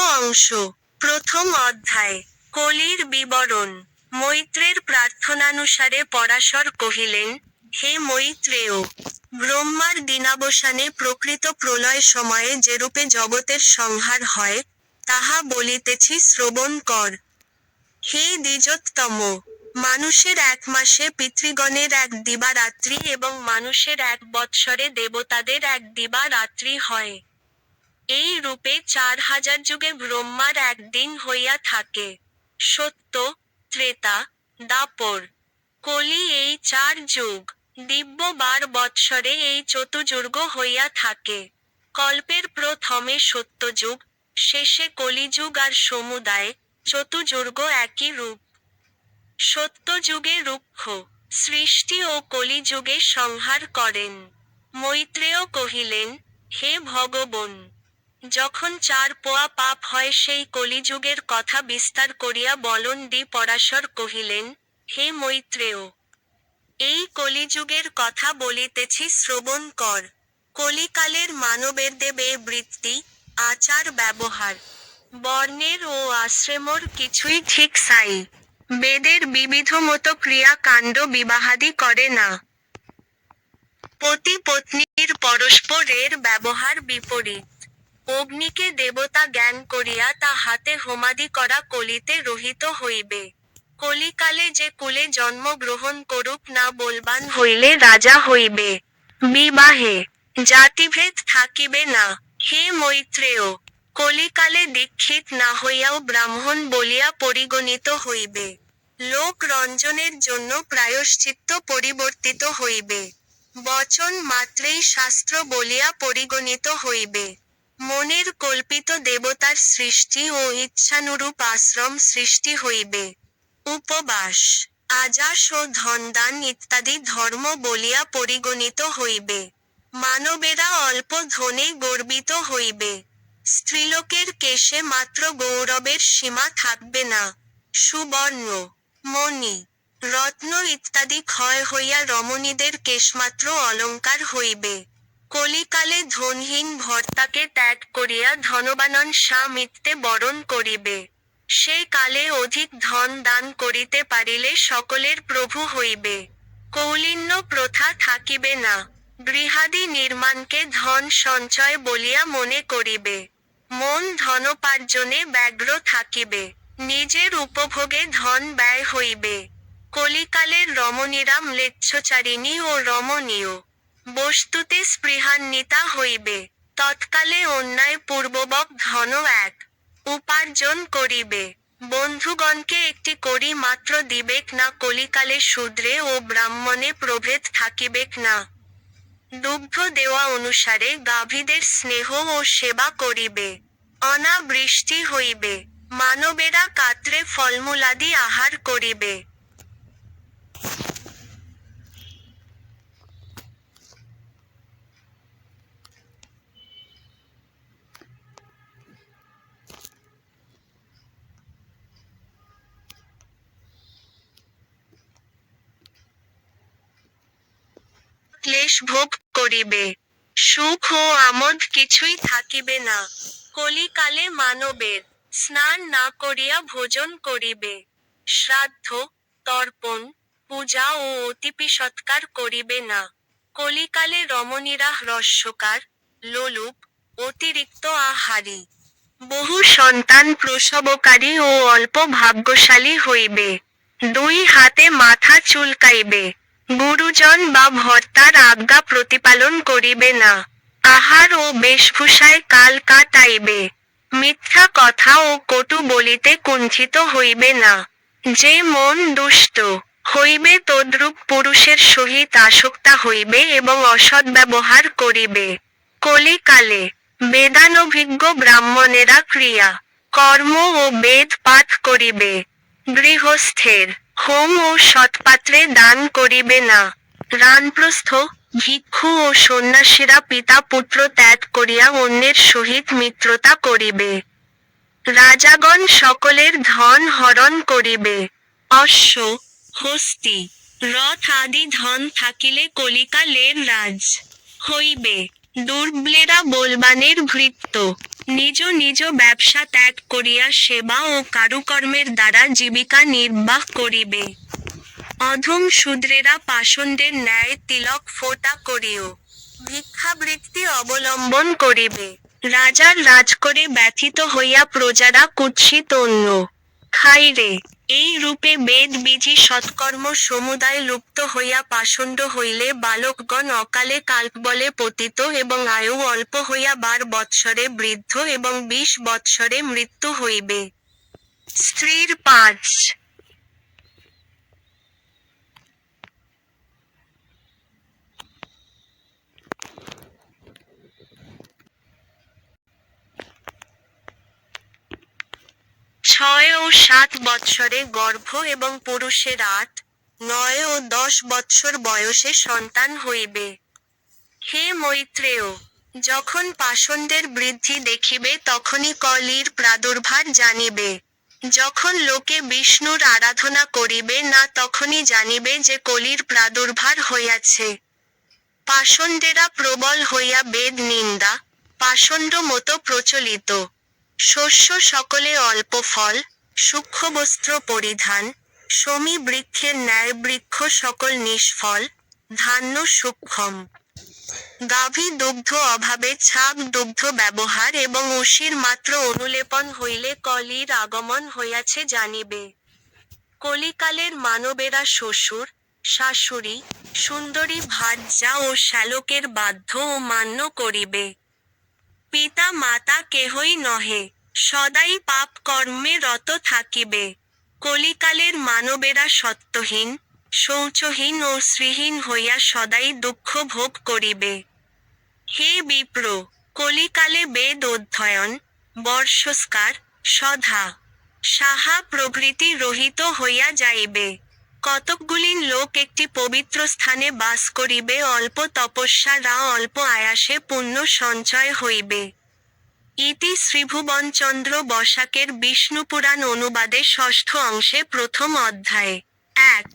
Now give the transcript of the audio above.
অংশ, প্রথম অধ্যায়, কলির বিবরণ। মৈত্রের প্রার্থনানুসারে পরাশর কহিলেন, হে মৈত্রেয়, ব্রহ্মার দিনাবসানে প্রকৃত প্রলয় সময়ে যেরূপে জগতের সংহার হয়, তাহা বলিতেছি শ্রবণ কর। হে দ্বিজোত্তম, মানুষের এক মাসে পিতৃগণের এক দিবারাত্রি এবং মানুষের এক বৎসরে দেবতাদের এক দিবারাত্রি হয়। এই রূপে চার হাজার যুগে ব্রহ্মার একদিন হইয়া থাকে। সত্য, ত্রেতা, দাপর। কলি এই চার যুগ, দিব্য বার বৎসরে এই চতুযুর্গ হইয়া থাকে। কল্পের প্রথমে সত্যযুগ, শেষে কলিযুগ আর সমুদায় চতুযুর্গ একই রূপ। সত্যযুগে রুক্ষ, সৃষ্টি ও কলিযুগে সংহার করেন। মৈত্রেয় কহিলেন, হে ভগবন যখন চার পোয়া পাপ হয় সেই কলিযুগের কথা বিস্তার করিয়া বলন দি পরাশর কহিলেন, হে মৈত্রেয়, এই কলিযুগের কথা বলিতেছি শ্রবণ কর। কলিকালের মানবের দেবে বৃত্তি, আচার, ব্যবহার, বর্ণের ও আশ্রমর কিছুই ঠিক সাই। বেদের বিবিধ মতো ক্রিয়াকাণ্ড বিবাহাদি করে না। পতি পত্নীর পরস্পরের ব্যবহার বিপরীত। অগ্নিকে দেবতা জ্ঞান করিয়া তা হাতে হোমাদি করা কলিতে রহিত হইবে। কলিকালে যে কুলে জন্ম গ্রহণ করুক না বলবান হইলে রাজা হইবে। বিবাহে জাতিভেদ থাকিবে না। হে মৈত্রেয়, কলিকালে দীক্ষিত না হইয়াও ব্রাহ্মণ বলিয়া পরিগণিত হইবে। লোক রঞ্জনের জন্য প্রায়শ্চিত্ত পরিবর্তিত হইবে। বচন মাত্রেই শাস্ত্র বলিয়া পরিগণিত হইবে। মনের কল্পিত দেবতার সৃষ্টি ও ইচ্ছানুরূপ আশ্রম সৃষ্টি হইবে। উপবাস আজাস ও ধনদান ইত্যাদি ধর্ম বলিয়া পরিগণিত হইবে। মানবেরা অল্প ধনে গর্বিত হইবে। স্ত্রীলোকের কেশে মাত্র গৌরবের সীমা থাকবে না। সুবর্ণ, মণি, রত্ন ইত্যাদি ক্ষয় হইয়া রমণীদের কেশমাত্র অলঙ্কার হইবে। কলিকালে ধনহীন ভর্তাকে ত্যাগ করিয়া ধনবানন সা স্বামিত্বে বরণ করিবে। সে কালে অধিক ধন দান করিতে পারিলে সকলের প্রভু হইবে। কৌলিন্য প্রথা থাকিবে না। গৃহাদি নির্মাণকে ধন সঞ্চয় বলিয়া মনে করিবে। মন ধনোপার্জনে ব্যগ্র থাকিবে। নিজের উপভোগে ধন ব্যয় হইবে। কলিকালের রমণীরা ম্লেচ্ছচারিণী ও রমণীয়। বস্তুতে স্পৃহান্বিতা হইবে, তৎকালে অন্যায় পূর্ববক ধন এক, উপার্জন করিবে। বন্ধুগণকে একটি করি মাত্র দিবেক না, কলিকালে শূদ্রে ও ব্রাহ্মণে প্রভেদ থাকিবেক না। দুগ্ধ দেওয়া অনুসারে গাভীদের স্নেহ ও সেবা করিবে, অনাবৃষ্টি হইবে, মানবেরা কাত্রে ফলমূলাদি আহার করিবে। ক্লেশ ভোগ করিবে। সুখ ও আমোদ কিছুই থাকিবে না। কলিকালে মানবের স্নান না করিয়া ভোজন করিবে। শ্রাদ্ধ, তর্পণ, পূজা ও অতিপি সৎকার করিবে না। কলিকালে রমণীরা হ্রস্বকার লোলুপ, অতিরিক্ত আহারী। বহু সন্তান প্রসবকারী ও অল্প ভাগ্যশালী হইবে। দুই হাতে মাথা চুলকাইবে। গুরুজন বা ভর্তার আজ্ঞা প্রতিপালন করিবে না। আহার ও বেশভূষায় কাল কাটাইবে। মিথ্যা কথা ও কটু বলিতে কুঞ্চিত হইবে না। যে মন দুষ্ট, হইবে তদ্রূপ পুরুষের সহিত আসক্তা হইবে এবং অসৎ ব্যবহার করিবে। কলিকালে, বেদানভিজ্ঞ ব্রাহ্মণেরা ক্রিয়া, কর্ম ও বেদ পাঠ করিবে। গৃহস্থের হোম ও সৎপাত্রে দান করিবে না। রানপ্রস্থ, ভিক্ষু ও সন্ন্যাসীরা পিতা পুত্র ত্যাগ করিয়া অন্যের সহিত মিত্রতা করিবে। রাজাগণ সকলের ধন হরণ করিবে। অশ্ব, হস্তি, রথ আদি ধন থাকিলে কলিকালের রাজ হইবে। দুর্বলেরা বলবানের ভৃত্য। নিজ নিজ ব্যবসা ত্যাগ করিয়া সেবা ও কারুকর্মের দ্বারা জীবিকা নির্বাহ করিবে। অধম শূদ্রেরা পাষণ্ডের ন্যায় তিলক ফোটা করিও। ভিক্ষাবৃত্তি অবলম্বন করিবে। রাজার রাজ করে ব্যথিত হইয়া প্রজারা কুৎসিত অন্য। খাইরে এই রূপে বেদ বিজি সৎকর্ম সমুদায় লুপ্ত হইয়া পাষণ্ড হইলে বালকগণ অকালে কাল্পবলে পতিত এবং আয়ু অল্প হইয়া বার বৎসরে বৃদ্ধ এবং বিশ বৎসরে মৃত্যু হইবে। স্ত্রীর পাঁচ। ছয় ও সাত বৎসরে গর্ভ এবং পুরুষের আট নয় ও দশ বৎসর বয়সে সন্তান হইবে। হে মৈত্রেয়, যখন পাষণ্ডের বৃদ্ধি দেখিবে তখনই কলির প্রাদুর্ভাব জানিবে। যখন লোকে বিষ্ণুর আরাধনা করিবে না তখনই জানিবে যে কলির প্রাদুর্ভাব হইয়াছে। পাষণ্ডেরা প্রবল হইয়া বেদ নিন্দা, পাষণ্ড মতো প্রচলিত। শস্য সকলে অল্প ফল, সূক্ষ্ম বস্ত্র পরিধান সমী বৃক্ষের ন্যায় বৃক্ষ সকল নিষ্ফল, ধান্য সূক্ষ্ম। গাভী দুগ্ধ অভাবে ছাগ দুগ্ধ ব্যবহার এবং উষির মাত্র অনুলেপন হইলে কলির আগমন হইয়াছে জানিবে। কলিকালের মানবেরা শ্বশুর, শাশুড়ি, সুন্দরী ভার্যা ও শ্যালকের বাধ্য ও মান্য করিবে। পিতা মাতা কেহই নহে, সদাই পাপ কর্মে রত থাকিবে। কলিকালের মানবেরা সত্যহীন, শৌচহীন ও শ্রীহীন হইয়া সদাই দুঃখ ভোগ করিবে। হে বিপ্র, কলিকালে বেদ অধ্যয়ন, বর্ষস্কার, সধা, সাহা প্রভৃতি রহিত হইয়া যাইবে। কতকগুলিন লোক একটি পবিত্র স্থানে বাস করিবে, অল্প তপস্যারা অল্প আয়াসে পুণ্য সঞ্চয় হইবে। ইতি শ্রীভুবনচন্দ্র বসাকের বিষ্ণুপুরাণ অনুবাদে ষষ্ঠ অংশে প্রথম অধ্যায়ে। এক